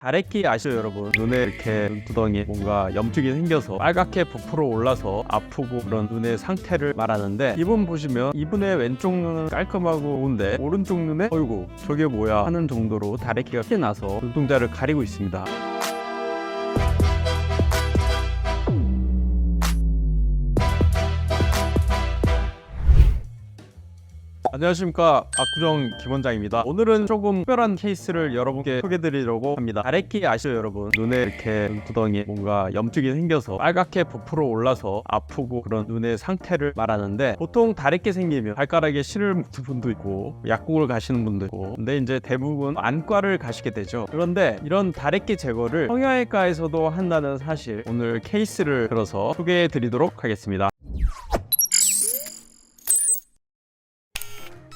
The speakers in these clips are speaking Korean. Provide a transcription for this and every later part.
다래끼 아시죠 여러분? 눈에 이렇게 눈두덩이에 뭔가 염증이 생겨서 빨갛게 부풀어 올라서 아프고 그런 눈의 상태를 말하는데 이분 보시면 이분의 왼쪽 눈은 깔끔하고 좋은데 오른쪽 눈에 어이구 저게 뭐야 하는 정도로 다래끼가 피 나서 눈동자를 가리고 있습니다. 안녕하십니까. 압구정 김원장입니다. 오늘은 조금 특별한 케이스를 여러분께 소개드리려고 합니다. 다래끼 아시죠 여러분? 눈에 이렇게 눈두덩이에 뭔가 염증이 생겨서 빨갛게 부풀어 올라서 아프고 그런 눈의 상태를 말하는데 보통 다래끼 생기면 발가락에 실을 묻은 분도 있고 약국을 가시는 분도 있고 근데 이제 대부분 안과를 가시게 되죠. 그런데 이런 다래끼 제거를 성형외과에서도 한다는 사실 오늘 케이스를 들어서 소개해 드리도록 하겠습니다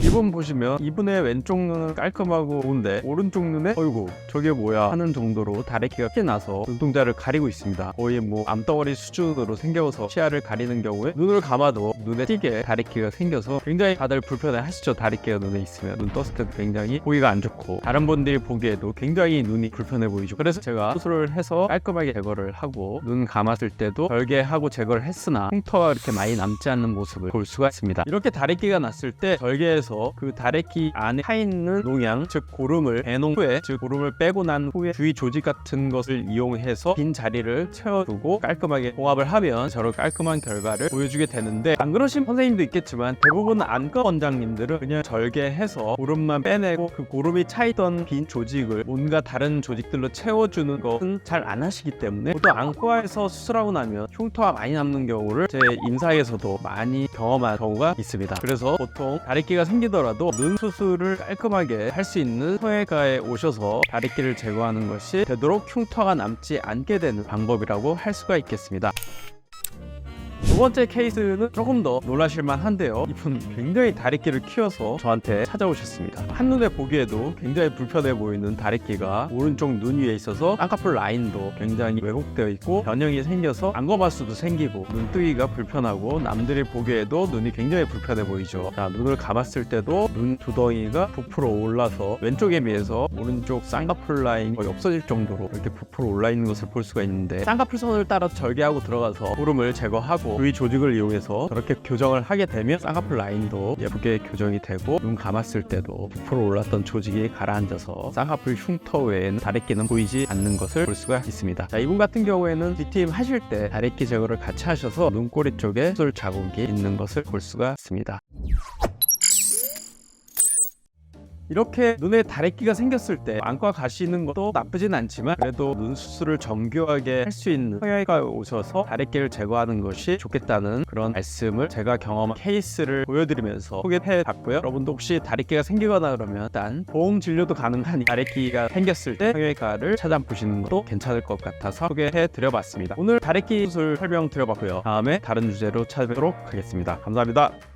이분 보시면 이분의 왼쪽 눈은 깔끔하고 좋은데 오른쪽 눈에 어이구 저게 뭐야 하는 정도로 다래끼가 피 나서 눈동자를 가리고 있습니다. 거의 뭐 암덩어리 수준으로 생겨서 시야를 가리는 경우에 눈을 감아도 눈에 띄게 다래끼가 생겨서 굉장히 다들 불편해 하시죠. 다래끼가 눈에 있으면 눈 떴을 때도 굉장히 보기가 안 좋고 다른 분들이 보기에도 굉장히 눈이 불편해 보이죠. 그래서 제가 수술을 해서 깔끔하게 제거를 하고 눈 감았을 때도 절개하고 제거를 했으나 흉터가 이렇게 많이 남지 않는 모습을 볼 수가 있습니다. 이렇게 다래끼가 났을 때 절개 해서 그 다래끼 안에 차 있는 농양 즉 고름을 배농 후에 즉 고름을 빼고 난 후에 주위 조직 같은 것을 이용해서 빈 자리를 채워두고 깔끔하게 봉합을 하면 저런 깔끔한 결과를 보여주게 되는데 안 그러신 선생님도 있겠지만 대부분 안과 원장님들은 그냥 절개해서 고름만 빼내고 그 고름이 차있던 빈 조직을 뭔가 다른 조직들로 채워주는 것은 잘 안 하시기 때문에 보통 안과에서 수술하고 나면 흉터가 많이 남는 경우를 제 임사에서도 많이 경험한 경우가 있습니다. 그래서 보통 다래끼가 생 기더라도 눈 수술을 깔끔하게 할 수 있는 성형외과에 오셔서 다래끼를 제거하는 것이 되도록 흉터가 남지 않게 되는 방법이라고 할 수가 있겠습니다. 두 번째 케이스는 조금 더 놀라실만 한데요. 이분 굉장히 다래끼를 키워서 저한테 찾아오셨습니다. 한눈에 보기에도 굉장히 불편해 보이는 다래끼가 오른쪽 눈 위에 있어서 쌍꺼풀 라인도 굉장히 왜곡되어 있고 변형이 생겨서 안검하수도 생기고 눈뜨기가 불편하고 남들이 보기에도 눈이 굉장히 불편해 보이죠. 자, 눈을 감았을 때도 눈 두덩이가 부풀어 올라서 왼쪽에 비해서 오른쪽 쌍꺼풀 라인 거의 없어질 정도로 이렇게 부풀어 올라 있는 것을 볼 수가 있는데 쌍꺼풀 선을 따라 절개하고 들어가서 고름을 제거하고 주위 조직을 이용해서 저렇게 교정을 하게 되면 쌍꺼풀 라인도 예쁘게 교정이 되고 눈 감았을 때도 부풀어 올랐던 조직이 가라앉아서 쌍꺼풀 흉터 외에는 다래끼는 보이지 않는 것을 볼 수가 있습니다. 자, 이분 같은 경우에는 DTM 하실 때 다래끼 제거를 같이 하셔서 눈꼬리 쪽에 수술 자국이 있는 것을 볼 수가 있습니다. 이렇게 눈에 다래끼가 생겼을 때 안과 가시는 것도 나쁘진 않지만 그래도 눈 수술을 정교하게 할 수 있는 성형외과에 오셔서 다래끼를 제거하는 것이 좋겠다는 그런 말씀을 제가 경험한 케이스를 보여드리면서 소개해 봤고요. 여러분도 혹시 다래끼가 생기거나 그러면 일단 보험 진료도 가능하니 다래끼가 생겼을 때 성형외과를 찾아보시는 것도 괜찮을 것 같아서 소개해 드려봤습니다. 오늘 다래끼 수술 설명 드려봤고요. 다음에 다른 주제로 찾아뵙도록 하겠습니다. 감사합니다.